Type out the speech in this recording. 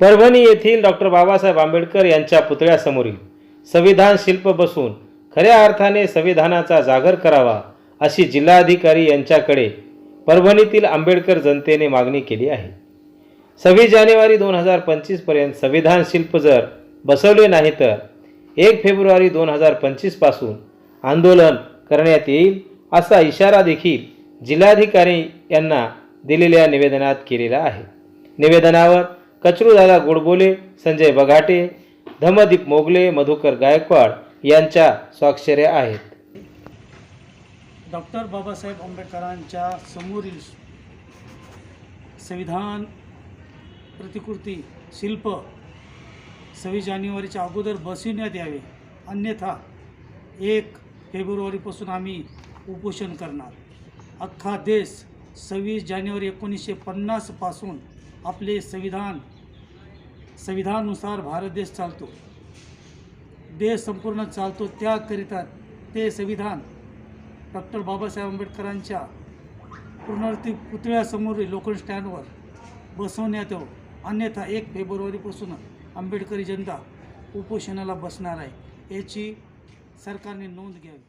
परभणी येथील डॉक्टर बाबासाहेब आंबेडकर यांच्या पुतळ्यासमोरील संविधान शिल्प बसून खऱ्या अर्थाने संविधानाचा जागर करावा अशी जिल्हाधिकारी यांच्याकडे परभणीतील आंबेडकर जनतेने मागणी केली आहे. सव्वीस जानेवारी दोन हजार पंचवीसपर्यंत संविधान शिल्प जर बसवले नाही तर एक फेब्रुवारी दोन हजार पंचवीसपासून आंदोलन करण्यात येईल असा इशारा देखील जिल्हाधिकारी यांना दिलेल्या निवेदनात केलेला आहे. निवेदनावर कचरूदादा गोडबोले संजय बघाटे धमदीप मोगले मधुकर गायकवाड यांच्या स्वाक्षऱ्या आहेत. डॉक्टर बाबासाहेब आंबेडकरांच्या समोरील संविधान प्रतिकृती शिल्प सव्वीस जानेवारीच्या अगोदर बसविण्यात यावे. अन्यथा एक फेब्रुवारीपासून आम्ही उपोषण करणार. अख्खा देश सव्वीस जानेवारी एकोणीसशे पन्नासपासून आपले संविधान संविधानानुसार भारत देश चालतो. देश संपूर्ण चालतो त्याकरिता ते संविधान डॉक्टर बाबासाहेब आंबेडकरांच्या पुनर्ती पुतळ्यासमोरील लोखंड स्टँडवर बसवण्यात येऊ अन्यथा एक फेब्रुवारीपासून आंबेडकरी जनता उपोषणाला बसणार आहे. याची सरकारने नोंद घ्यावी.